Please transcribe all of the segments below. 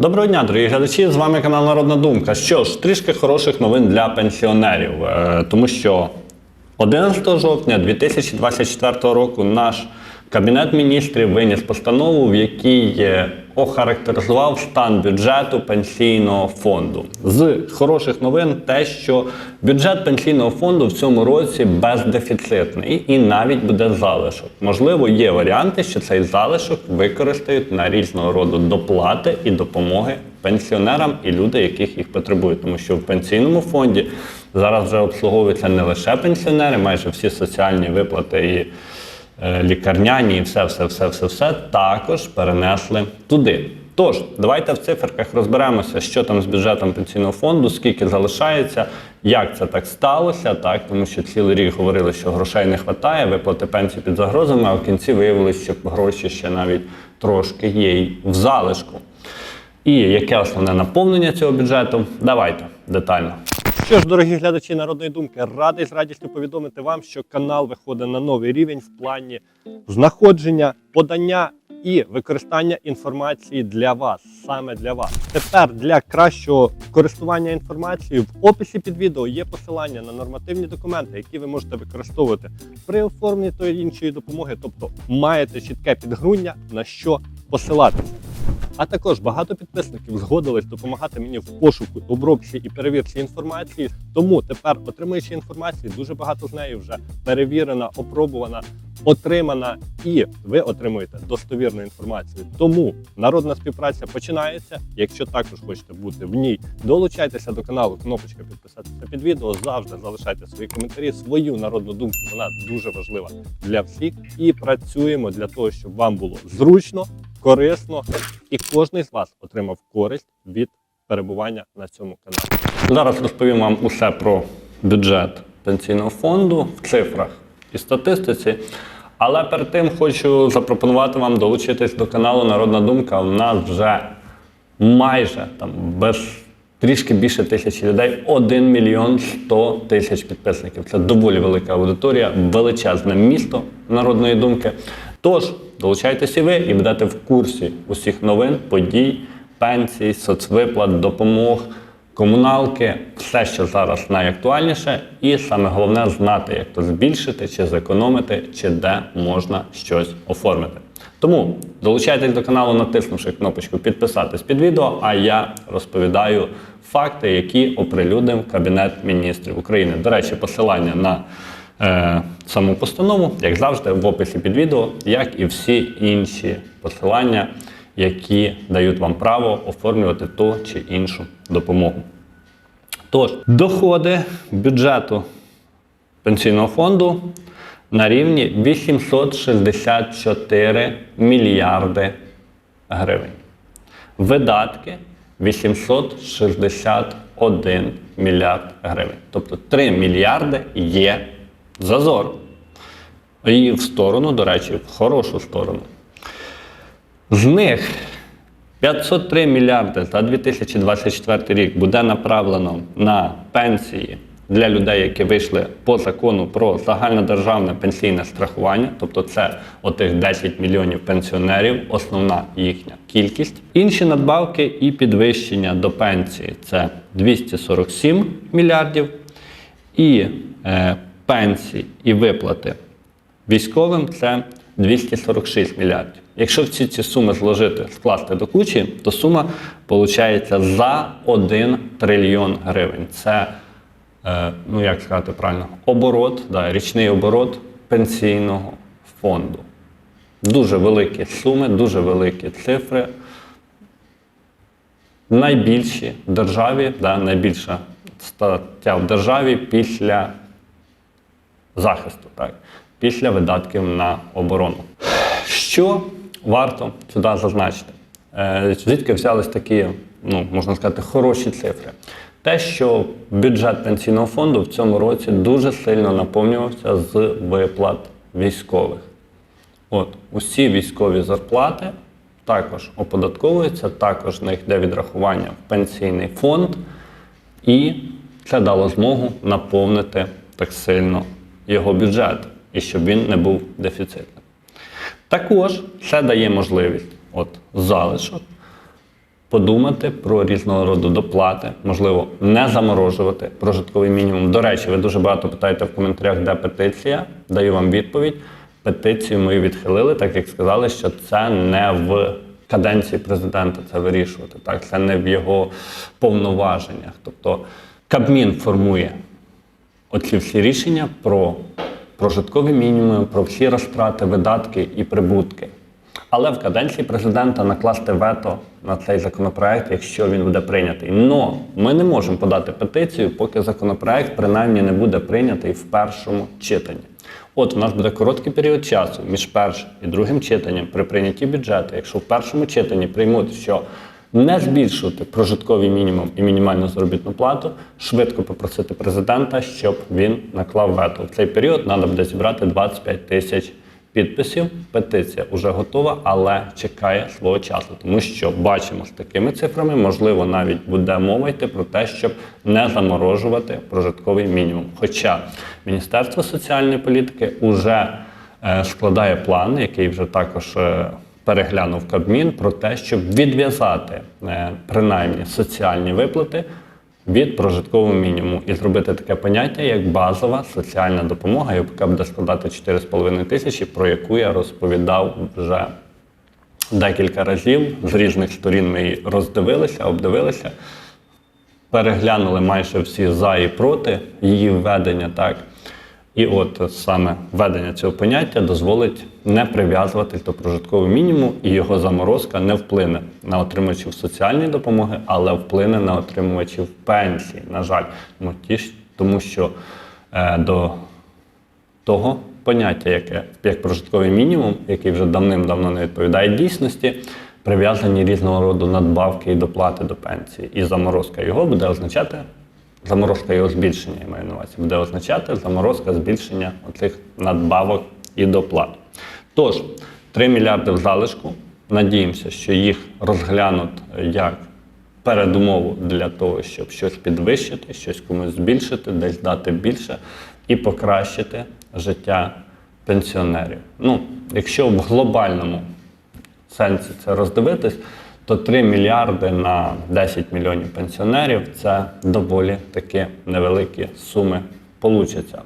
Доброго дня, дорогі глядачі! З вами канал Народна Думка. Що ж, трішки хороших новин для пенсіонерів, Е, тому що 11 жовтня 2024 року наш Кабінет міністрів виніс постанову, в якій охарактеризував стан бюджету пенсійного фонду. З хороших новин те, що бюджет пенсійного фонду в цьому році бездефіцитний і навіть буде залишок. Можливо, є варіанти, що цей залишок використають на різного роду доплати і допомоги пенсіонерам і люди, яких їх потребують, тому що в пенсійному фонді зараз вже обслуговуються не лише пенсіонери, майже всі соціальні виплати і лікарняні, і все, все, все, все, все також перенесли туди. Тож, давайте в циферках розберемося, що там з бюджетом пенсійного фонду, скільки залишається, як це так сталося, так тому що цілий рік говорили, що грошей не вистачає, виплати пенсії під загрозами, а в кінці виявилось, що гроші ще навіть трошки є в залишку. І яке основне наповнення цього бюджету? Давайте детально. Що ж, дорогі глядачі народної думки, радий з радістю повідомити вам, що канал виходить на новий рівень в плані знаходження, подання і використання інформації для вас, саме для вас. Тепер для кращого користування інформацією в описі під відео є посилання на нормативні документи, які ви можете використовувати при оформленні тої іншої допомоги, тобто маєте чітке підґруння на що посилатися. А також багато підписників згодились допомагати мені в пошуку, обробці і перевірці інформації. Тому тепер, отримуючи інформацію, дуже багато з неї вже перевірена, опробувана, отримана, і ви отримуєте достовірну інформацію. Тому народна співпраця починається. Якщо також хочете бути в ній, долучайтеся до каналу, кнопочка підписатися під відео. Завжди залишайте свої коментарі, свою народну думку. Вона дуже важлива для всіх. І працюємо для того, щоб вам було зручно, корисно і кожен з вас отримав користь від перебування на цьому каналі. Зараз розповім вам усе про бюджет пенсійного фонду в цифрах і статистиці. Але перед тим хочу запропонувати вам долучитись до каналу Народна Думка. У нас вже майже там без трішки більше тисячі людей, 1 мільйон 100 тисяч підписників. Це доволі велика аудиторія, величезне місто народної думки. Тож долучайтесь і ви і будете в курсі усіх новин, подій, пенсій, соцвиплат, допомог, комуналки, все, що зараз найактуальніше, і саме головне знати, як то збільшити, чи зекономити, чи де можна щось оформити. Тому долучайтесь до каналу, натиснувши кнопочку підписатись під відео, а я розповідаю факти, які оприлюднив Кабінет міністрів України. До речі, посилання на е, саму постанову, як завжди, в описі під відео, як і всі інші посилання, які дають вам право оформлювати ту чи іншу допомогу. Тож, доходи бюджету пенсійного фонду на рівні 864 мільярди гривень. Видатки 861 мільярд гривень. Тобто 3 мільярди є зазор. І в сторону, до речі, в хорошу сторону. З них 503 мільярди за 2024 рік буде направлено на пенсії для людей, які вийшли по закону про загальнодержавне пенсійне страхування, тобто це отих 10 мільйонів пенсіонерів, основна їхня кількість. Інші надбавки і підвищення до пенсії це 247 мільярдів, і е, пенсії і виплати військовим це 246 мільярдів. Якщо всі ці суми зложити, скласти до кучі, то сума виходить за 1 трильйон гривень. Це, е, ну як сказати правильно, оборот, да, річний оборот пенсійного фонду. Дуже великі суми, дуже великі цифри. Найбільші в державі, да, найбільша стаття в державі після захисту, так, після видатків на оборону. Що варто сюди зазначити? Е, Звідки взялись такі, ну, можна сказати, хороші цифри? Те, що бюджет пенсійного фонду в цьому році дуже сильно наповнювався з виплат військових. От, усі військові зарплати також оподатковуються, також на них йде відрахування в пенсійний фонд, і це дало змогу наповнити так сильно його бюджет, і щоб він не був дефіцитним. Також це дає можливість от залишок подумати про різного роду доплати, можливо, не заморожувати прожитковий мінімум. До речі, ви дуже багато питаєте в коментарях, де петиція. Даю вам відповідь. Петицію ми відхилили, так як сказали, що це не в каденції президента це вирішувати. Так, це не в його повноваженнях. Тобто Кабмін формує оці всі рішення про прожиткові мінімуми, про всі розтрати, видатки і прибутки. Але в каденції президента накласти вето на цей законопроект, якщо він буде прийнятий. Но ми не можемо подати петицію, поки законопроект принаймні не буде прийнятий в першому читанні. От у нас буде короткий період часу між першим і другим читанням при прийнятті бюджету. Якщо в першому читанні приймуть, що не збільшувати прожитковий мінімум і мінімальну заробітну плату, швидко попросити президента, щоб він наклав вето. В цей період треба буде зібрати 25 тисяч підписів. Петиція вже готова, але чекає свого часу, тому що бачимо з такими цифрами, можливо, навіть буде мова йти про те, щоб не заморожувати прожитковий мінімум. Хоча Міністерство соціальної політики вже е, складає план, який вже також. Переглянув Кабмін про те, щоб відв'язати е, принаймні соціальні виплати від прожиткового мінімуму і зробити таке поняття, як базова соціальна допомога, яка буде складати 4,5 тисячі, про яку я розповідав вже декілька разів. З різних сторін ми її роздивилися, обдивилися, переглянули майже всі за і проти її введення. Так. І от саме введення цього поняття дозволить не прив'язуватись до прожиткового мінімуму, і його заморозка не вплине на отримувачів соціальної допомоги, але вплине на отримувачів пенсії. На жаль, тому що е, до того поняття, яке як прожитковий мінімум, який вже давним-давно не відповідає дійсності, прив'язані різного роду надбавки і доплати до пенсії. І заморозка його буде означати. Заморозка його збільшення, я маю на увазі, буде означати заморозка збільшення оцих надбавок і доплат. Тож, 3 мільярди в залишку. Надіємося, що їх розглянуть як передумову для того, щоб щось підвищити, щось комусь збільшити, десь дати більше і покращити життя пенсіонерів. Ну, якщо в глобальному сенсі це роздивитись, то 3 мільярди на 10 мільйонів пенсіонерів це доволі таки невеликі суми получаться.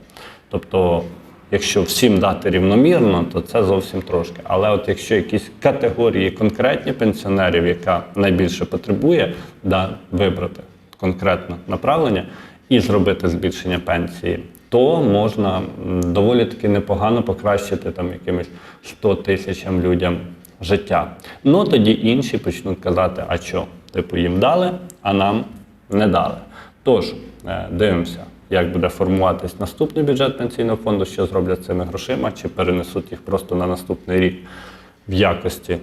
Тобто, якщо всім дати рівномірно, то це зовсім трошки. Але от якщо якісь категорії конкретні пенсіонерів, яка найбільше потребує, да, вибрати конкретне направлення і зробити збільшення пенсії, то можна доволі таки непогано покращити там якимось 100 тисячам людям життя. Ну тоді інші почнуть казати, а що, типу, їм дали, а нам не дали. Тож, е, дивимося, як буде формуватись наступний бюджет пенсійного фонду, що зроблять цими грошима, чи перенесуть їх просто на наступний рік в якості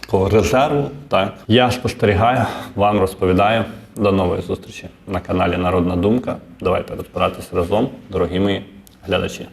такого резерву. Так. Я спостерігаю, вам розповідаю. До нової зустрічі на каналі Народна Думка. Давайте розбиратись разом, дорогі мої глядачі.